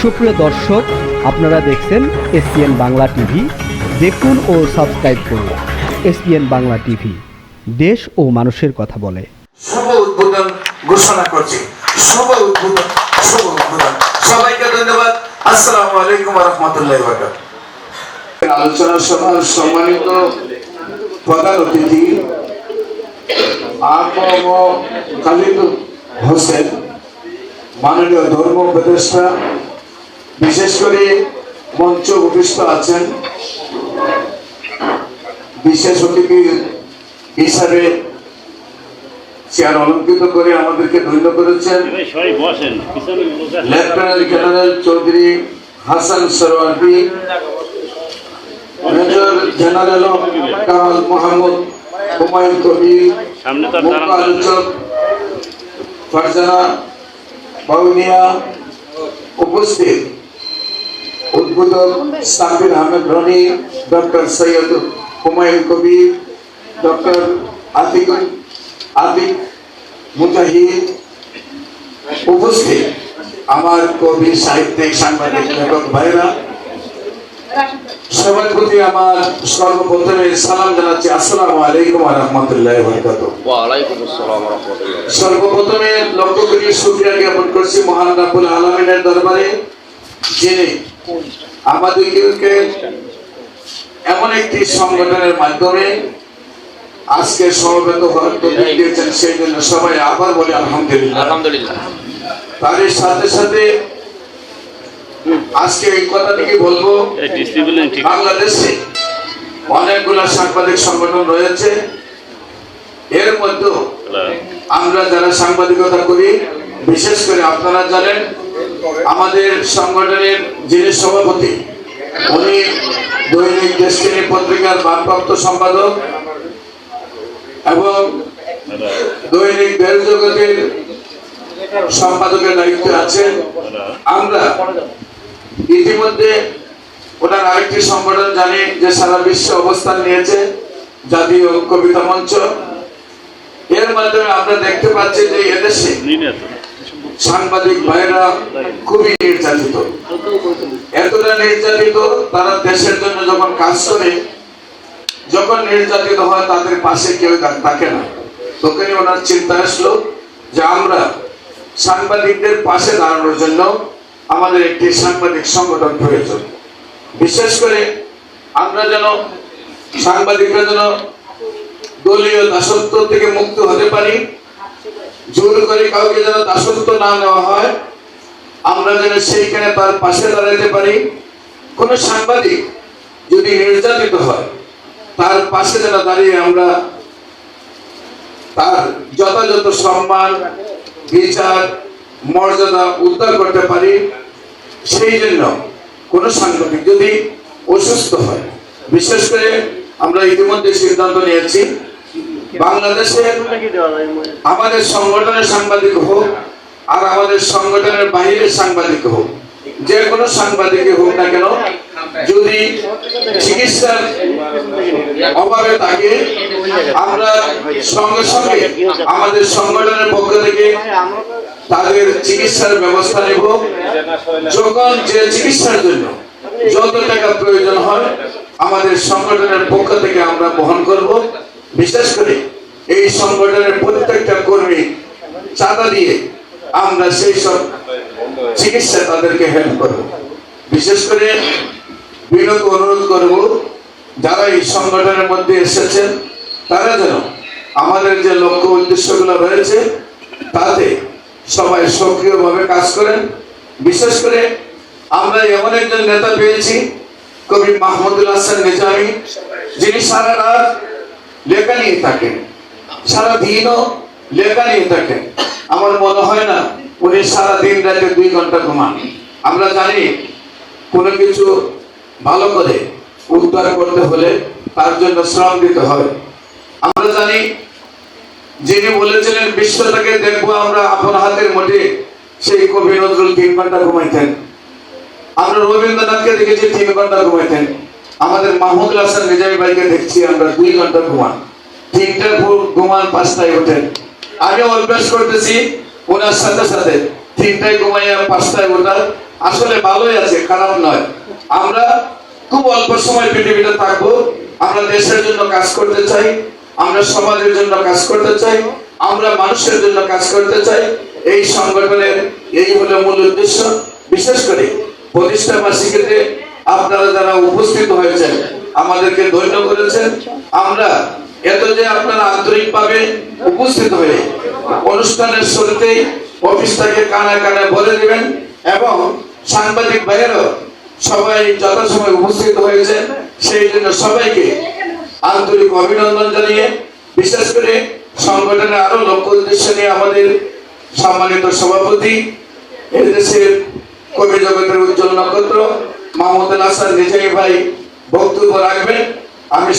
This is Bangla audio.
সুপ্রিয় দর্শক, আপনারা দেখছেন এসপিএন বাংলা টিভি। দেখুন ও সাবস্ক্রাইব করুন এসপিএন বাংলা টিভি। দেশ ও মানুষের কথা বলে। শুভ উদ্বোধন ঘোষণা করছি। শুভ উদ্বোধন শুভ উদ্বোধন। সবাইকে ধন্যবাদ। আসসালামু আলাইকুম রহমতুল্লাহ আলোচনা সভার সম্মানিত প্রধান অতিথি খালিদ হোসেন, মাননীয় ধর্ম উপদেষ্টা বিশেষ করে মঞ্চ উপস্থিত আছেন বিশেষ অতিথি হিসাবে চেয়ার অলঙ্কৃত করে আমাদেরকে ধন্য করেছেন lieutenant general Chowdhury Hasan Sarwardi major general Kamal Mohammad Humayun Kabir মুখ্য। আলোচক ফারজানা বাউনিয়া উপস্থিত উদ্বোধক সাবির আহমেদ রনি ডক্টর সৈয়দ হুমায়ুন কবির ডক্টর আতিক আতিক মুজাহিদ উপস্থিত আমার কবি সাহিত্যিক সাংবাদিক লেখক ভাইরা সবার প্রতি আমার সর্বপ্রথমে সালাম জানাচ্ছি আসসালামু আলাইকুম রহমতুল্লাহ বরকাত ওয়ালাইকুম আসসালাম রহমতুল্লাহ সর্বপ্রথমে লক্ষ্য করি শুক্রিয়া জ্ঞাপন করছি মহান রাবুল আলমিনের দরবারে যিনি আমাদেরকে এমন একটি সংগঠনের মাধ্যমে আজকে সমবেত হওয়ার দিয়েছেন সেই জন্য সবাই আবার বলে আলহামদুলিল্লাহ। আলহামদুলিল্লাহ। তার সাথে সাথে আজকে এই কথাটিকে বলব এই ডিসিপ্লিন ঠিক। বাংলাদেশে অনেকগুলো সাংবাদিক সংগঠন রয়েছে। এর মধ্যে আমরা যারা সাংবাদিকতা করি বিশেষ করে আপনারা জানেন, আমাদের সংগঠনের যিনি সভাপতি, উনি দৈনিক ডেস্টিনি পত্রিকার ভারপ্রাপ্ত সম্পাদক এবং দৈনিক বের জগতের সম্পাদকের দায়িত্বে আছেন। আমরা ইতিমধ্যে ওনার আরেকটি সংগঠন জানি যে সারা বিশ্বে অবস্থান নিয়েছে, জাতীয় কবিতা মঞ্চ। এর মাধ্যমে আমরা দেখতে পাচ্ছি যে এদেশে সাংবাদিক ভাইরা খুবই নির্যাতিত। এতটা নির্যাতিত তারা দেশের জন্য যখন কাজ করে, যখন নির্যাতিত হয় তাদের পাশে কেউ থাকে না। তখনই ওনার চিন্তা আসলো যে আমরা সাংবাদিকদের পাশে দাঁড়ানোর জন্য আমাদের একটি সাংবাদিক সংগঠন প্রয়োজন। বিশেষ করে আমরা যেন সাংবাদিকরা যেন দলীয় দাসত্ব থেকে মুক্ত হতে পারি জোর করে কাউকে যেন দাসত্ব না নেওয়া হয়, আমরা যেন সেইখানে তার পাশে দাঁড়াতে পারি। কোন সাংবাদিক যদি নির্যাতিত হয়, তার পাশে যেন দাঁড়িয়ে আমরা তার যথাযথ সম্মান, বিচার, মর্যাদা উদ্ধার করতে পারি, সেই জন্য কোন সাংবাদিক যদি অসুস্থ হয়, বিশেষ করে আমরা ইতিমধ্যে সিদ্ধান্ত নিয়েছি বাংলাদেশের আমাদের সংগঠনের সাংবাদিক হোক আর আমাদের সংগঠনের বাইরের সাংবাদিক হোক, যে কোনো সাংবাদিক হোক না কেন, যদি চিকিৎসার অভাবে থাকে, আমরা সঙ্গে সঙ্গে আমাদের সংগঠনের পক্ষ থেকে তাদের চিকিৎসার ব্যবস্থা নেব। যখন যে চিকিৎসার জন্য যত টাকা প্রয়োজন হয়, আমাদের সংগঠনের পক্ষ থেকে আমরা বহন করব। বিশেষ করে এই সংগঠনের প্রত্যেকটা কর্মী চাঁদা দিয়ে আমরা সেই সব চিকিৎসা তাদেরকে হেল্প করব। বিশেষ করে বিনোদ অনুরোধ করব, যারা এই সংগঠনের মধ্যে এসেছেন, তারা যেন আমাদের যে লক্ষ্য উদ্দেশ্যগুলো রয়েছে, তাতে সবাই সক্রিয়ভাবে কাজ করেন। বিশেষ করে আমরা এমন একজন নেতা পেয়েছি, কবি মাহমুদুল হাসান নিজামী, যিনি সারা রাত লেখা নিয়ে থাকেন। সারা দিনও লেখা নিয়ে থাকেন। আমার মনে হয় না উনি সারা দিন রাতে দুই ঘণ্টা ঘুমান। আমরা জানি কোনো কিছু ভালো করে উদ্ধার করতে হলে তার জন্য শ্রম দিতে হয়। আমরা জানি যিনি বলেছিলেন, বিশ্বটাকে দেখব আমরা আপন হাতের মোটে সেই কবি নজরুল তিন ঘণ্টা ঘুমাইতেন। আমরা রবীন্দ্রনাথকে দেখেছি তিন ঘণ্টা ঘুমাইতেন। আমাদের মাহমুদুল হাসান নিজামী ভাইকে দেখছি, আমরা দুই ঘণ্টা ঘুমান। তিনটার ঘুমান, পাঁচটায় ওঠেন। আমি অভ্যাস করতেছি, ওনার সাথে সাথে তিনটায় ঘুমাইয়া পাঁচটায় ওঠা আসলে ভালোই আছে, খারাপ নয়। আমরা খুব অল্প সময় পৃথিবীতে থাকব। আমরা দেশের জন্য কাজ করতে চাই, আমরা সমাজের জন্য কাজ করতে চাই, আমরা মানুষের জন্য কাজ করতে চাই। এই সংগঠনের, এই হলো মূল উদ্দেশ্য। বিশেষ করে প্রতিষ্ঠা বার্ষিকীতে আপনারা যারা উপস্থিত হয়েছেন, আমাদেরকে ধন্য করেছেন। আমরা এত যে আপনারা আন্তরিকভাবে উপস্থিত হয়ে অনুষ্ঠানের শুরুতেই অফিসটাকে কানা কানায় বলে দিবেন এবং সাংবাদিক ভাইয়েরও সবাই যথাসময় উপস্থিত হয়েছে। সেই জন্য সবাইকে আন্তরিক অভিনন্দন জানিয়ে, বিশেষ করে সংগঠনের আরও লক্ষ্য উদ্দেশ্য নিয়ে আমাদের সম্মানিত সভাপতি এই দেশের কবি জগতের উজ্জ্বল নক্ষত্র মাহমুদুল হাসান নিজামী ভাই বক্তব্য রাখবেন। আমি